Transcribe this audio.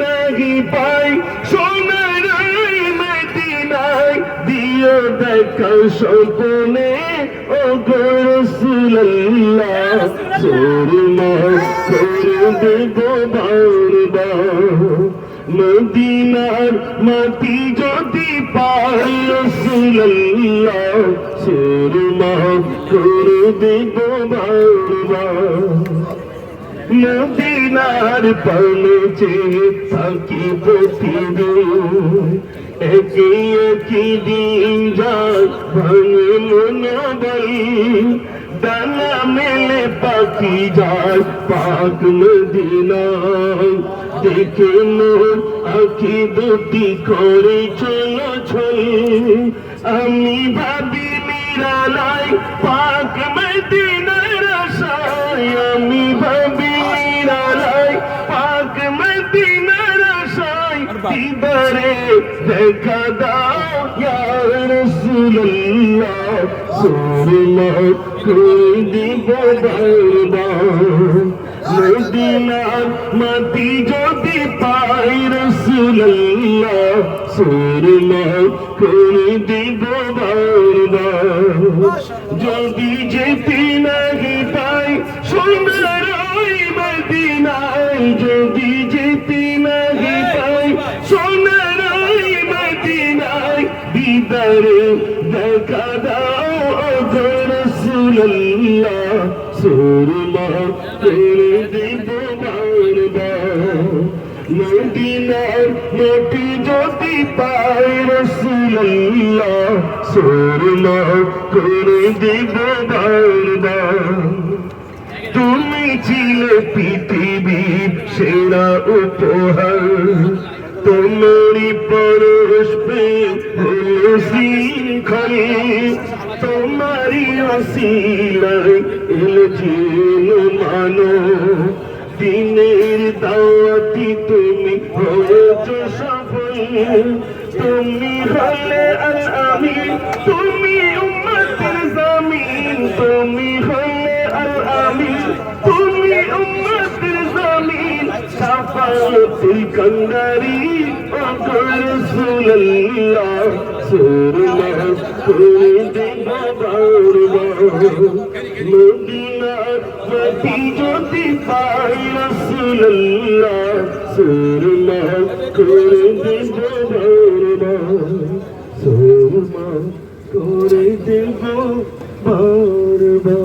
নাহি পাই, সোনার মদিনায় দিও দেখা স্বপ্নে, ও গরসুল্লাহ সুরমা করে দেব বারবার, মদিনার মাটি যদি পাই রসুল্লাহ সুরমা করে দেব বারবার। মদিনার পানে চেয়ে থাকি প্রতিদিন। একই একই দিন যায় ভাঙে মনে মনোবল ডানা মেলে পাখি যায় পাক মদিনায়। দেখে মোর আখি দুটি করে চলো ছল। আমি ভাবি নিরালাই পাক মদিনার দিদারে দেখা দাও ইয়া রাসূলুল্লাহ সুরমা করে দিব মদিনার মাটি যদি পাই রসুল্লাহ সুরমা করে দিব যদি যেতে নাহি পাই সুন্দর মদিনায় যদি দিদারে দেখা দাও রসুল্লাহ সুরমা করে দিব মদিনার মাটি যদি পাই রসুল্লাহ সুরমা করে দিব তুমি ছিলে পৃথিবীর সেরা উপহার। তোমারি পরশ পে শৃঙ্খল তোমারি অসিলায় এল জিন মানো দিনের দাওয়াতি তুমি হয়েছ সফল। তুমি হলে আল আমিন তুমি উম্মতের জামিন। তুমি হলে আল আমিন তুমি উম্মতের জামিন। সাফায়াতুল কান্দারি ও রাসূলুল্লাহ। সুর মদিনাপতি জ্যোতি পাই রসুল্লাহ সুর করে দেব ভরমা সুরমা করে দেব ভরমা